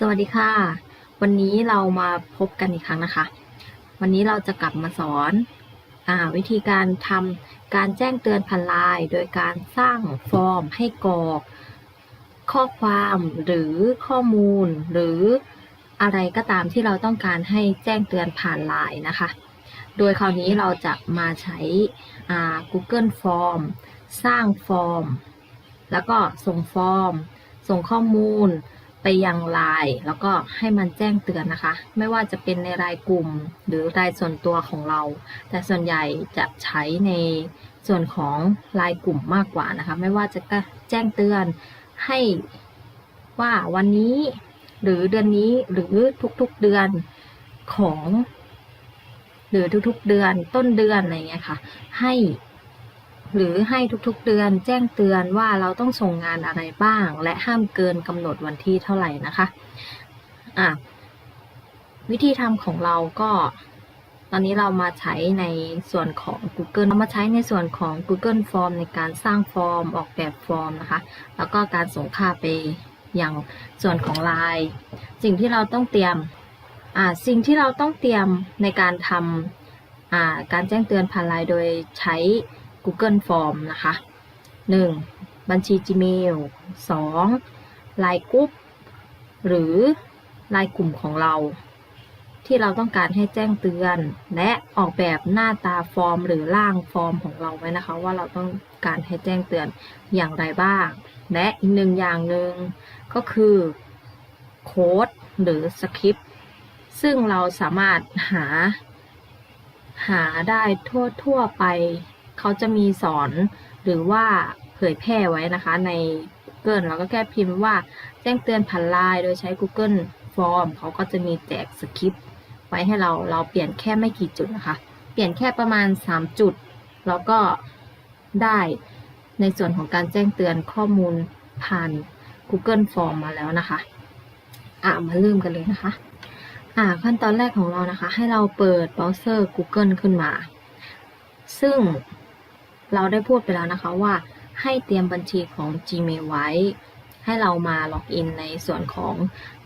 สวัสดีค่ะ วันนี้เรามาพบกันอีกครั้งนะคะ วันนี้เราจะกลับมาสอนอวิธีการทำการแจ้งเตือนผ่านไลน์โดยการสร้างฟอร์มให้กรอก ข้อความหรือข้อมูล หรืออะไรก็ตามที่เราต้องการให้แจ้งเตือนผ่านไลน์นะคะ โดยคราวนี้เราจะมาใช้ Google Form สร้างฟอร์ม แล้วก็ส่งฟอร์ม ส่งข้อมูล ไปยังไลน์แล้วก็ให้มันแจ้งเตือนนะคะ ไม่ว่าจะเป็นในรายกลุ่มหรือรายส่วนตัวของเรา แต่ส่วนใหญ่จะใช้ในส่วนของรายกลุ่มมากกว่านะคะ ไม่ว่าจะแจ้งเตือนให้ว่าวันนี้หรือเดือนนี้หรือทุกๆเดือนของ หรือทุกๆเดือนต้นเดือนอะไรเงี้ยค่ะ ให้ หรือให้ทุกๆเดือนแจ้งเตือนว่าเราต้องส่งงานอะไรบ้าง และห้ามเกินกำหนดวันที่เท่าไหร่นะคะอะวิธีทำของเราก็ ตอนนี้เรามาใช้ในส่วนของ Google เรามาใช้ในส่วนของ Google Form ในการสร้างฟอร์มออกแบบฟอร์มนะคะ แล้วก็การส่งค่าไปอยังส่วนของ Line สิ่งที่เราต้องเตรียมอ่าสิ่งที่เราต้องเตรียมในการทำอ่าการแจ้งเตือนผ่านไลน์โดยใช้ Google Form นะคะ 1. บัญชี Gmail 2. ไลน์กรุ๊ปหรือไลน์กลุ่มของเรา ที่เราต้องการให้แจ้งเตือน และออกแบบหน้าตาฟอร์ม หรือร่างฟอร์มของเราไว้นะคะ ว่าเราต้องการให้แจ้งเตือนอย่างไรบ้าง และอีกหนึ่งอย่างหนึ่งก็คือโค้ดหรือสคริปต์ซึ่งเราสามารถหาหาได้ทั่วทั่วไป เขาจะมีสอนหรือว่าเผยแพร่ไว้นะคะใน Google เราก็แค่พิมพ์ว่าแจ้งเตือนผ่านไลน์โดยใช้ Google Form เขาก็จะมีแจกสคริปต์ไว้ให้เราเราเปลี่ยนแค่ไม่กี่จุดนะคะ เปลี่ยนแค่ประมาณ 3 จุด แล้วก็ได้ในส่วนของการแจ้งเตือนข้อมูลผ่าน Google Form มาแล้วนะคะ อะมาเริ่มกันเลยนะคะ อ่าขั้นตอนแรกของเรานะคะ ให้เราเปิดเบราว์เซอร์ Google ขึ้นมา ซึ่ง เราได้พูดไปแล้วนะคะว่าให้เตรียมบัญชีของ Gmail ไว้ ให้เรามาล็อกอินในส่วนของ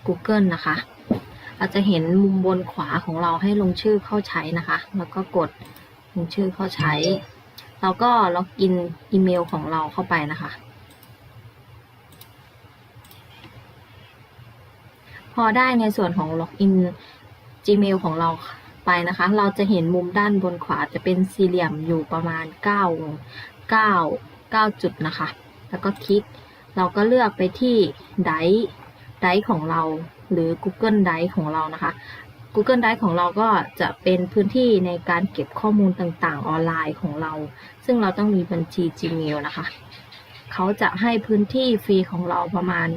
Google นะคะเราจะเห็นมุมบนขวาของเราให้ลงชื่อเข้าใช้นะคะ แล้วก็กดลงชื่อเข้าใช้ เราก็ล็อกอินอีเมลของเราเข้าไปนะคะ พอได้ในส่วนของล็อกอิน Gmail ของเรา ไปนะคะ เราจะเห็นมุมด้านบนขวาจะเป็นสี่เหลี่ยมอยู่ประมาณ 9 9 9 จุดนะคะ แล้วก็คลิก เราก็เลือกไปที่ไดไดของเราหรือ Google Drive ของเรานะคะ Google Drive ของเราก็จะเป็นพื้นที่ในการเก็บข้อมูลต่างๆ ออนไลน์ของเรา ซึ่งเราต้องมีบัญชี Gmail นะคะ เขาจะให้พื้นที่ฟรีของเราประมาณ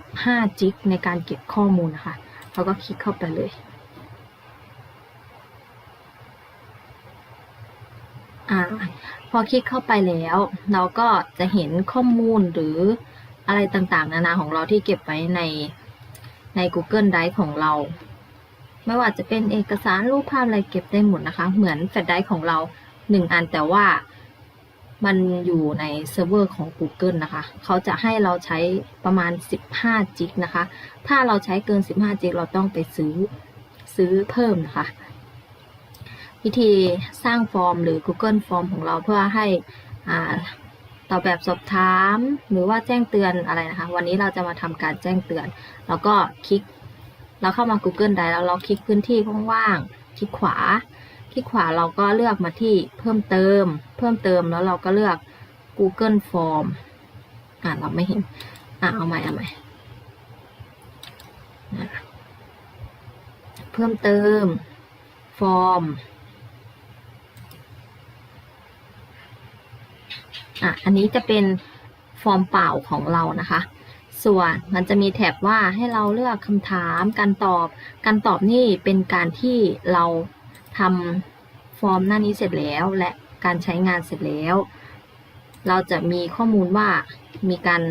15 จิกในการเก็บข้อมูลนะคะ เราก็คลิกเข้าไปเลย อ่าพอคลิกเข้าไปแล้ว เราก็จะเห็นข้อมูลหรืออะไรต่างๆ นานาของเราที่เก็บไว้ในใน Google Drive ของเรา ไม่ว่าจะเป็นเอกสารรูปภาพอะไรเก็บได้หมดนะคะ เหมือนแฟลชไดรฟ์ของเราหนึ่งอันแต่ว่ามันอยู่ในเซิร์ฟเวอร์ของ Google นะคะ เขาจะให้เราใช้ประมาณ 15 จิกนะคะ ถ้าเราใช้เกิน 15 จิกเราต้องไปซื้อซื้อเพิ่มนะคะ วิธีสร้างฟอร์มหรือ Google Form ของเราเพื่อให้อ่าตอบแบบสอบถาม หรือว่าแจ้งเตือนอะไรนะคะ วันนี้เราจะมาทำการแจ้งเตือน แล้วก็คลิก เราเข้ามา Google ได้แล้วเราคลิกพื้นที่ว่างๆคลิกขวา คลิกขวาเราก็เลือกมาที่เพิ่มเติม เพิ่มเติมแล้วเราก็เลือก Google Form อ่าเราไม่เห็นอ่าเอาใหม่เอาใหม่เพิ่มเติมฟอร์ม อะอันนี้จะเป็นฟอร์มเปล่าของเรานะคะ ส่วนมันจะมีแถบว่าให้เราเลือกคำถามการตอบ การตอบนี่เป็นการที่เราทำฟอร์มหน้านี้เสร็จแล้ว และการใช้งานเสร็จแล้ว เราจะมีข้อมูลว่ามีการ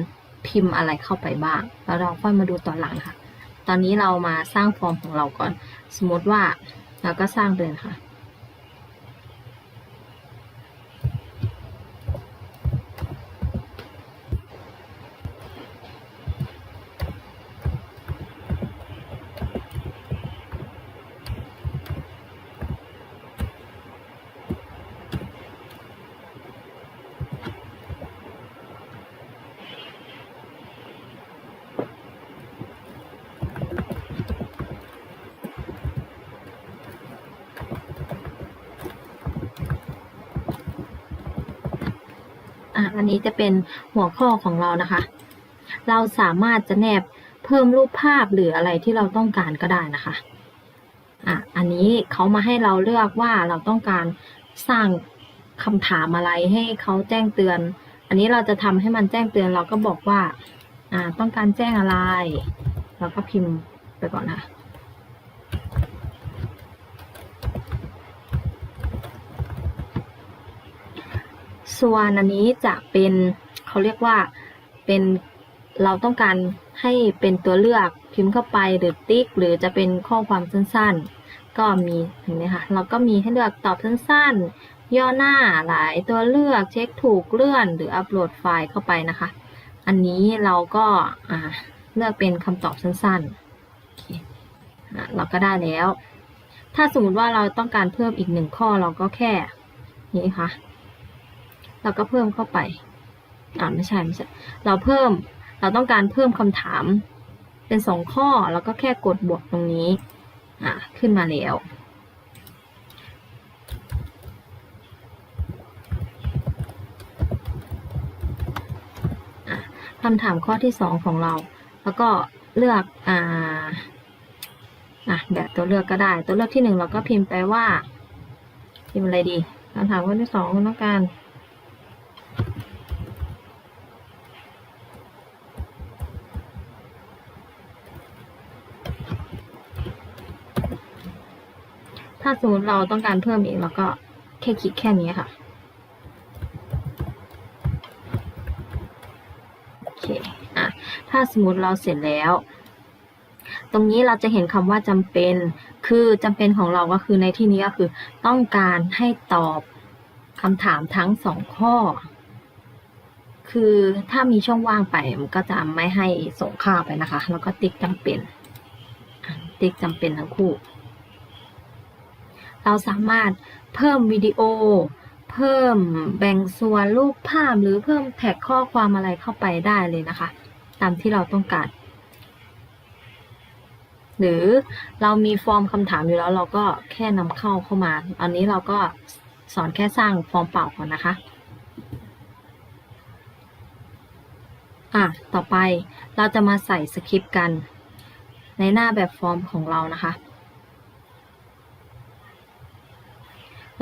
พิมพ์อะไรเข้าไปบ้าง แล้วเราค่อยมาดูตอนหลังค่ะ ตอนนี้เรามาสร้างฟอร์มของเราก่อน สมมติว่าเราก็สร้างไปเลยค่ะ อะอันนี้จะเป็นหัวข้อของเรานะคะ เราสามารถจะแนบเพิ่มรูปภาพหรืออะไรที่เราต้องการก็ได้นะคะอะอันนี้เขามาให้เราเลือกว่าเราต้องการสร้างคำถามอะไรให้เขาแจ้งเตือน อันนี้เราจะทำให้มันแจ้งเตือนเราก็บอกว่าอ่าต้องการแจ้งอะไร เราก็พิมพ์ไปก่อนนะ ส่วนอันนี้จะเป็นเขาเรียกว่าเป็นเราต้องการให้เป็นตัวเลือกพิมพ์เข้าไปหรือติ๊ก หรือจะเป็นข้อความสั้นๆ ก็มีเห็นไหมคะเราก็มีให้เลือกตอบสั้นๆ ย่อหน้าหลายตัวเลือกเช็คถูกเลื่อนหรืออัปโหลดไฟล์เข้าไปนะคะ อันนี้เราก็เลือกเป็นคำตอบสั้นๆเคอะเราก็ได้แล้ว ถ้าสมมติว่าเราต้องการเพิ่มอีกหนึ่งข้อเราก็แค่นี้ค่ะ เราก็เพิ่มเข้าไปอ่าไม่ใช่ไม่ใช่ เราเพิ่ม เราต้องการเพิ่มคำถาม เป็นสองข้อ แล้วก็แค่กดบวกตรงนี้ อ่าขึ้นมาแล้วอะคำถามข้อที่สองของเรา แล้วก็เลือกอ่าอะแบบตัวเลือกก็ได้ ตัวเลือกที่หนึ่งเราก็พิมพ์ไปว่า พิมพ์อะไรดีคำถามข้อที่สองต้องการ ถ้าสมมติเราต้องการเพิ่มอีกเราก็แค่คลิกแค่นี้ค่ะ โอเค อะ ถ้าสมมติเราเสร็จแล้ว ตรงนี้เราจะเห็นคำว่าจำเป็น คือจำเป็นของเราก็คือในที่นี้ก็คือ ต้องการให้ตอบคำถามทั้งสองข้อ คือถ้ามีช่องว่างไปมันก็จะไม่ให้ส่งค่าไปนะคะ แล้วก็ติ๊กจำเป็น ติ๊กจำเป็นทั้งคู่ เราสามารถเพิ่มวิดีโอ เพิ่มแบ่งส่วนรูปภาพหรือเพิ่มแท็กข้อความอะไรเข้าไปได้เลยนะคะ ตามที่เราต้องการ หรือเรามีฟอร์มคำถามอยู่แล้วเราก็แค่นำเข้าเข้ามา อันนี้เราก็สอนแค่สร้างฟอร์มเปล่าก่อนนะคะอะ ต่อไปเราจะมาใส่สคริปต์กัน ในหน้าแบบฟอร์มของเรานะคะ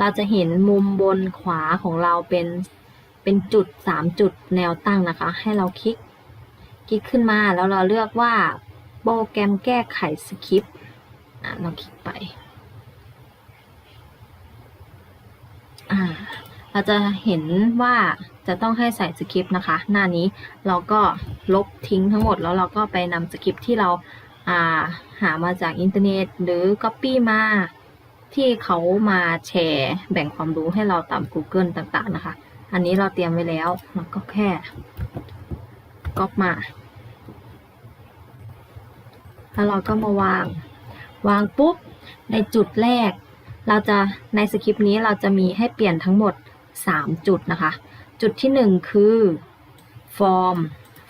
เราจะเห็นมุมบนขวาของเราเป็นเป็นจุดสามจุดแนวตั้งนะคะ ให้เราคลิก คลิกขึ้นมาแล้วเราเลือกว่าโปรแกรมแก้ไขสคริปต์เราคลิกไปเราจะเห็นว่าจะต้องให้ใส่สคริปต์นะคะ หน้านี้เราก็ลบทิ้งทั้งหมดแล้วเราก็ไปนำสคริปต์ที่เราาหามาจากอินเทอร์เน็ต หรือ Copy มา ที่เขามาแชร์แบ่งความรู้ให้เราตาม Google ต่างๆนะคะ อันนี้เราเตรียมไว้แล้วเราก็แค่ก๊อปมา แล้วเราก็มาวาง วางปุ๊บ ในจุดแรก เราจะในสคริปต์นี้เราจะมีให้เปลี่ยนทั้งหมด 3 จุดนะคะ จุดที่ 1 คือฟอร์ม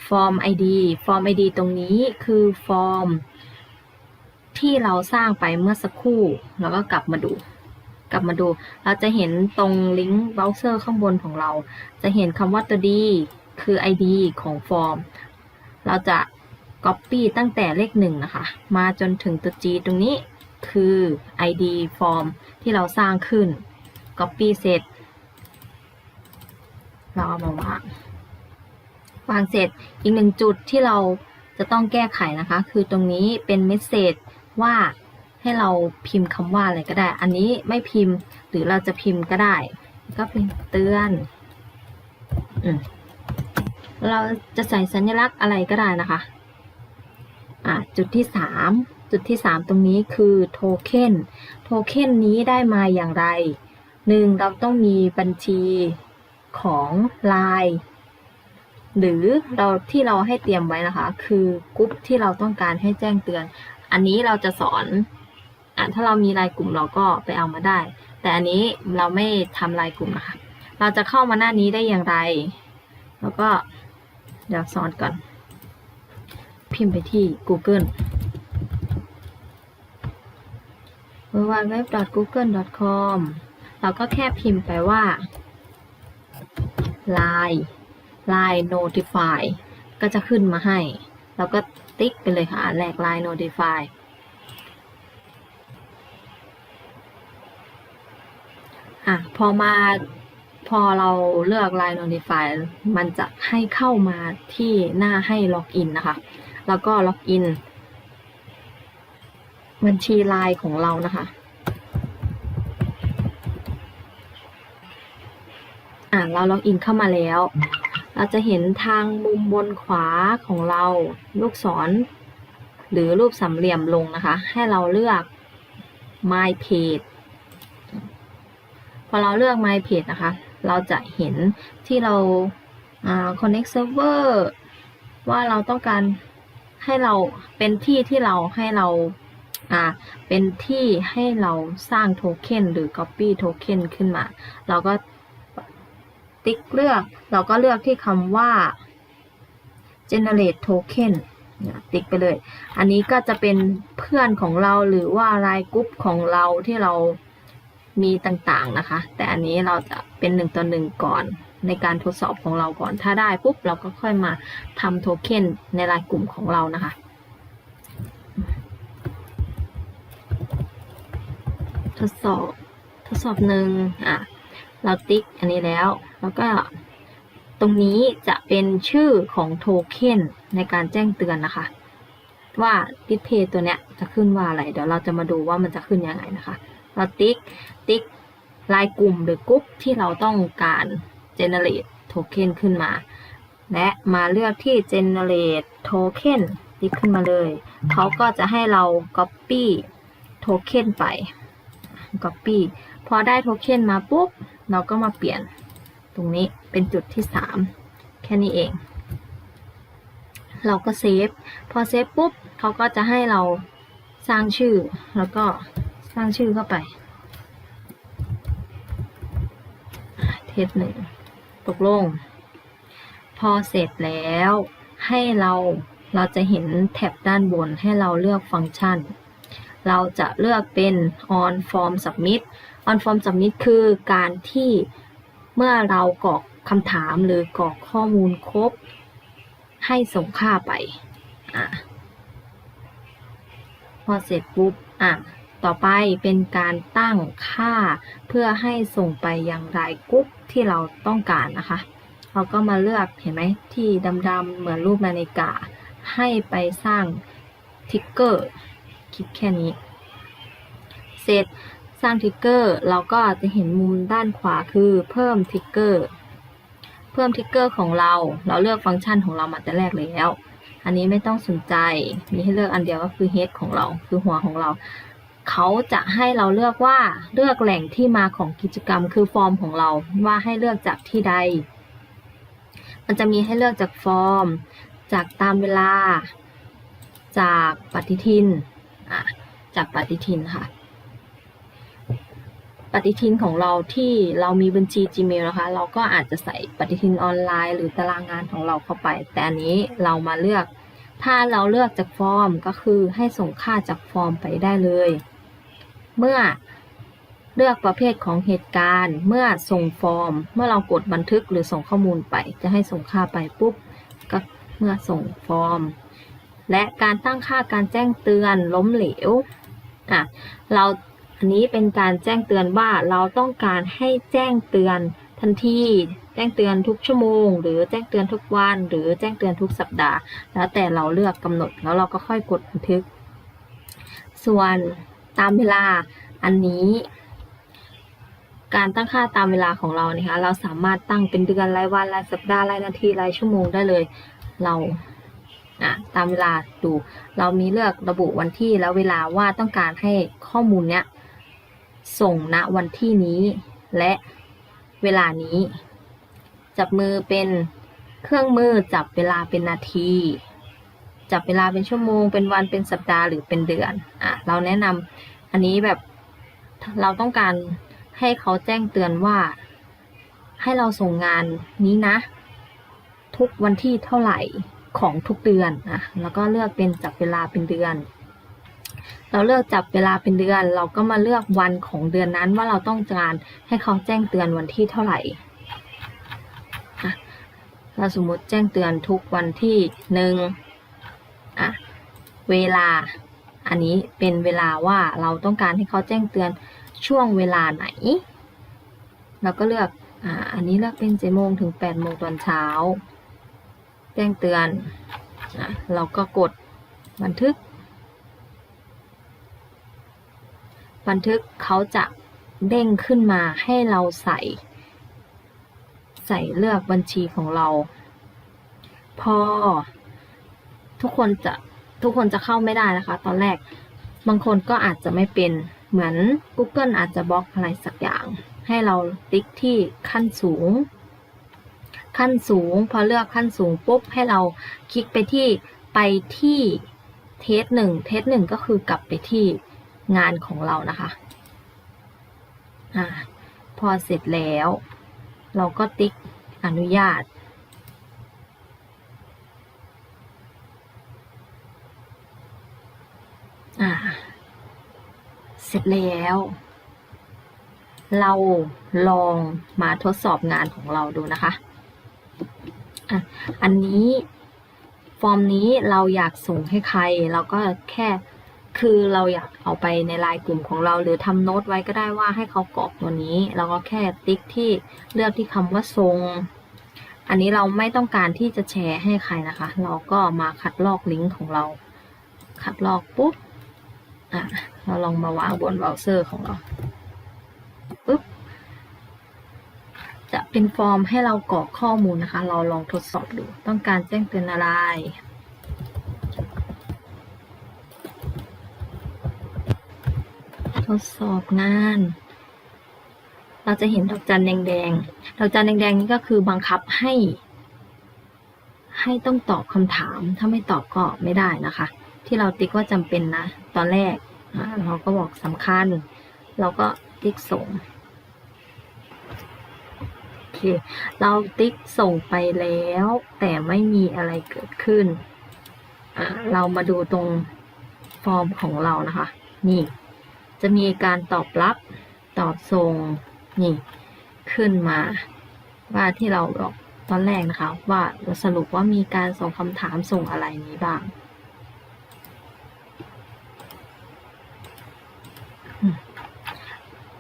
ฟอร์ม ID ฟอร์ม ID ตรงนี้คือฟอร์ม ที่เราสร้างไปเมื่อสักครู่แล้วก็กลับมาดู กลับมาดู เราจะเห็นตรงลิงก์เบราว์เซอร์ข้างบนของเรา จะเห็นคำว่าตัว D คือ ID ของฟอร์ม เราจะ Copy ตั้งแต่เลขหนึ่งนะคะ มาจนถึงตัว G ตรงนี้คือ ID ฟอร์มที่เราสร้างขึ้น Copy เสร็จ เราเอามาวาง วางเสร็จอีกหนึ่งจุดที่เราจะต้องแก้ไขนะคะ คือตรงนี้เป็นเมสเซจ ว่าให้เราพิมพ์คำว่าอะไรก็ได้ อันนี้ไม่พิมพ์หรือเราจะพิมพ์ก็ได้ ก็เป็นเตือนอเราจะใส่สัญลักษณ์อะไรก็ได้นะคะอะจุดที่สามจุดที่สามตรงนี้คือโทเค็นโทเค็นนี้ได้มาอย่างไรหนึ่งเราต้องมีบัญชีของ Line หรือเราที่เราให้เตรียมไว้นะคะ คือกรุ๊ปที่เราต้องการให้แจ้งเตือน อันนี้เราจะสอนอะถ้าเรามีรายกลุ่มเราก็ไปเอามาได้ แต่อันนี้เราไม่ทำรายกลุ่มนะคะ เราจะเข้ามาหน้านี้ได้อย่างไร แล้วก็เดี๋ยวสอนก่อน พิมพ์ไปที่ Google www.google.com เราก็แค่พิมพ์ไปว่า Line Line Notify ก็จะขึ้นมาให้ แล้วก็ ติ๊กไปเลยค่ะอันแรก Line Notify อะพอมาพอเราเลือก Line Notify มันจะให้เข้ามาที่หน้าให้ล็อกอินนะคะ แล้วก็ล็อกอิน บัญชี Line ของเรานะคะอะเราล็อกอินเข้ามาแล้ว เราจะเห็นทางมุมบนขวาของเราลูกศร หรือรูปสามเหลี่ยมลงนะคะ ให้เราเลือก My Page พอเราเลือก My Page นะคะ เราจะเห็นที่เราา connect server ว่าเราต้องการให้เราเป็นที่ที่เราให้เราอ่าเป็นที่ให้เราสร้างโทเค็นหรือ copy โทเค็นขึ้นมา เราก็ ติ๊กเลือก เราก็เลือกที่คำว่า generate token ติ๊กไปเลย อันนี้ก็จะเป็นเพื่อนของเราหรือว่ารายกรุ๊ปของเราที่เรามีต่างๆนะคะ แต่อันนี้เราจะเป็นหนึ่งต่อหนึ่งก่อนในการทดสอบของเราก่อน ถ้าได้ปุ๊บเราก็ค่อยมาทำโทเค็นในรายกลุ่มของเรานะคะ ทดสอบ ทดสอบหนึ่งอะ เราติ๊กอันนี้แล้ว แล้วก็ตรงนี้จะเป็นชื่อของโทเค็นในการแจ้งเตือนนะคะ ว่าดิสเพย์ตัวเนี้ยจะขึ้นว่าอะไร เดี๋ยวเราจะมาดูว่ามันจะขึ้นยังไงนะคะ เราติ๊กติ๊กลายกลุ่มหรือกรุ๊ปที่เราต้องการ generate token ขึ้นมา และมาเลือกที่ generate token ติ๊กขึ้นมาเลย เขาก็จะให้เรา copy token ไป copy พอได้โทเค็นมาปุ๊บ เราก็มาเปลี่ยนตรงนี้เป็นจุดที่ 3 แค่นี้เอง เราก็เซฟ พอเซฟปุ๊บเขาก็จะให้เราสร้างชื่อ แล้วก็สร้างชื่อเข้าไป เทสหนึ่งตกลง พอเสร็จแล้วให้เราเราจะเห็นแท็บด้านบนให้เราเลือกฟังก์ชัน เราจะเลือกเป็น on form submit on form submit คือการที่เมื่อเรากรอกคำถามหรือกรอกข้อมูลครบ ให้ส่งค่าไปอะพอเสร็จปุ๊บอะต่อไปเป็นการตั้งค่าเพื่อให้ส่งไปยังรายกรุ๊ปที่เราต้องการนะคะ เราก็มาเลือกเห็นไหมที่ดำๆเหมือนรูปนาฬิกา ให้ไปสร้างทิกเกอร์คลิกแค่นี้ เสร็จ สร้างทิกเกอร์เราก็จะเห็นมุมด้านขวาคือเพิ่มทิกเกอร์เพิ่มทิกเกอร์ของเรา เราเลือกฟังก์ชันของเรามาแต่แรกแล้ว อันนี้ไม่ต้องสนใจมีให้เลือกอันเดียวก็คือ head ของเราคือหัวของเรา เขาจะให้เราเลือกว่าเลือกแหล่งที่มาของกิจกรรมคือฟอร์มของเราว่าให้เลือกจากที่ใด มันจะมีให้เลือกจากฟอร์ม จากตามเวลา จากปฏิทิน จากปฏิทินค่ะ ปฏิทินของเราที่เรามีบัญชี Gmail นะคะ เราก็อาจจะใส่ปฏิทินออนไลน์ หรือตารางงานของเราเข้าไป แต่อันนี้เรามาเลือก ถ้าเราเลือกจากฟอร์มก็คือให้ส่งค่าจากฟอร์มไปได้เลย เมื่อเลือกประเภทของเหตุการณ์ เมื่อส่งฟอร์ม เมื่อเรากดบันทึกหรือส่งข้อมูลไป จะให้ส่งค่าไปปุ๊บก็เมื่อส่งฟอร์ม และการตั้งค่าการแจ้งเตือนล้มเหลวอะเรา อันนี้เป็นการแจ้งเตือนว่าเราต้องการให้แจ้งเตือนทันทีแจ้งเตือนทุกชั่วโมง หรือแจ้งเตือนทุกวัน หรือแจ้งเตือนทุกสัปดาห์ แล้วแต่เราเลือกกำหนดแล้วเราก็ค่อยกดบันทึก ส่วนตามเวลาอันนี้ การตั้งค่าตามเวลาของเราเนี่ยคะเราสามารถตั้งเป็นเดือนรายวันรายสัปดาห์รายนาทีรายชั่วโมงได้เลย เราอะตามเวลาดู เรามีเลือกระบุวันที่แล้วเวลาว่าต้องการให้ข้อมูลเนี้ย ส่งณวันที่นี้ และเวลานี้ จับมือเป็นเครื่องมือจับเวลาเป็นนาที จับเวลาเป็นชั่วโมง เป็นวันเป็นสัปดาห์หรือเป็นเดือนอะเราแนะนำอันนี้แบบเราต้องการให้เขาแจ้งเตือนว่า ให้เราส่งงานนี้นะ ทุกวันที่เท่าไหร่ของทุกเดือนนะแล้วก็เลือกเป็นจับเวลาเป็นเดือน เราเลือกจับเวลาเป็นเดือน เราก็มาเลือกวันของเดือนนั้นว่าเราต้องการให้เขาแจ้งเตือนวันที่เท่าไหร่เราสมมติแจ้งเตือนทุกวันที่หนึ่งอะเวลา อันนี้เป็นเวลาว่าเราต้องการให้เขาแจ้งเตือนช่วงเวลาไหน เราก็เลือกอ่าอันนี้เลือกเป็นเจ็ดโมงถึงแปดโมงตอนเช้า แจ้งเตือนอเราก็กดบันทึก บันทึกเขาจะเด้งขึ้นมาให้เราใส่ ใส่เลือกบัญชีของเรา พอ ทุกคนจะทุกคนจะเข้าไม่ได้นะคะ ตอนแรกบางคนก็อาจจะไม่เป็นเหมือน Google อาจจะบล็อกอะไรสักอย่าง ให้เราติ๊กที่ขั้นสูง ขั้นสูง พอเลือกขั้นสูงปุ๊บให้เราคลิกไปที่ไปที่เทสหนึ่งเทสหนึ่งก็คือกลับไปที่ งานของเรานะคะอ่าพอเสร็จแล้ว เราก็ติ๊กอนุญาต อ่า เสร็จแล้ว เราลองมาทดสอบงานของเราดูนะคะอะอันนี้ฟอร์มนี้เราอยากส่งให้ใคร เราก็แค่ คือเราอยากเอาไปในไลน์กลุ่มของเรา หรือทำโน้ตไว้ก็ได้ว่าให้เขากรอกตัวนี้ เราก็แค่ติ๊กที่เลือกที่คำว่าส่งอันนี้เราไม่ต้องการที่จะแชร์ให้ใครนะคะ เราก็มาคัดลอกลิงก์ของเรา คัดลอกปุ๊บอะเราลองมาวางบนเบราว์เซอร์ของเราปุ๊บจะเป็นฟอร์มให้เรากรอกข้อมูลนะคะ เราลองทดสอบดู ต้องการแจ้งเตือนอะไร ดสอบงาน เราจะเห็นดอกจันแดงๆ ดอกจันแดงๆนี้ก็คือบังคับให้ ให้ต้องตอบคำถาม ถ้าไม่ตอบก็ไม่ได้นะคะ ที่เราติ๊กว่าจำเป็นนะ ตอนแรกเราก็บอกสำคัญ เราก็ติ๊กส่งโอเค เราติ๊กส่งไปแล้ว แต่ไม่มีอะไรเกิดขึ้น เรามาดูตรงฟอร์มของเรานะคะ นี่ จะมีการตอบรับตอบส่งนี่ขึ้นมา ว่าที่เราบอกตอนแรกนะคะ ว่าเราสรุปว่ามีการส่งคำถามส่งอะไรนี้บ้าง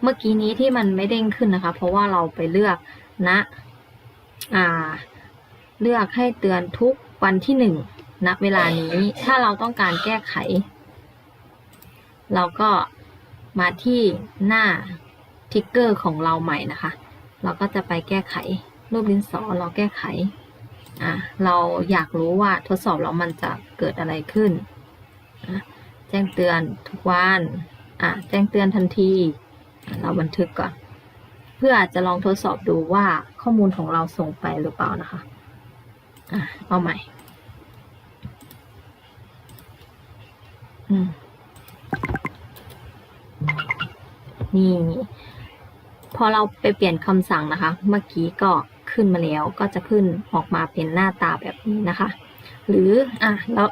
เมื่อกี้นี้ที่มันไม่เด้งขึ้นนะคะ เพราะว่าเราไปเลือกณนะอ่า เลือกให้เตือนทุกวันที่หนึ่งณเวลานี้ถ้าเราต้องการแก้ไข เราก็ มาที่หน้าทิกเกอร์ของเราใหม่นะคะ เราก็จะไปแก้ไขรูปดินสอเราแก้ไขอะเราอยากรู้ว่าทดสอบแล้วมันจะเกิดอะไรขึ้น แจ้งเตือนทุกวันอะแจ้งเตือนทันที เราบันทึกก่อน เพื่อจจะลองทดสอบดูว่าข้อมูลของเราส่งไปหรือเปล่านะคะอะเอาใหม่ อืม นี่พอเราไปเปลี่ยนคำสั่งนะคะ เมื่อกี้ก็ขึ้นมาแล้วก็จะขึ้นออกมาเป็นหน้าตาแบบนี้นะคะ หรืออะแล้ว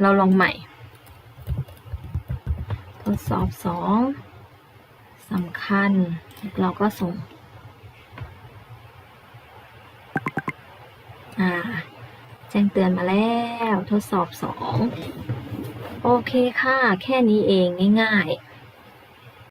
เราลองใหม่ ทดสอบสองสำคัญ เราก็ส่งอ่าแจ้งเตือนมาแล้วทดสอบสองโอเคค่ะ แค่นี้เองง่ายๆ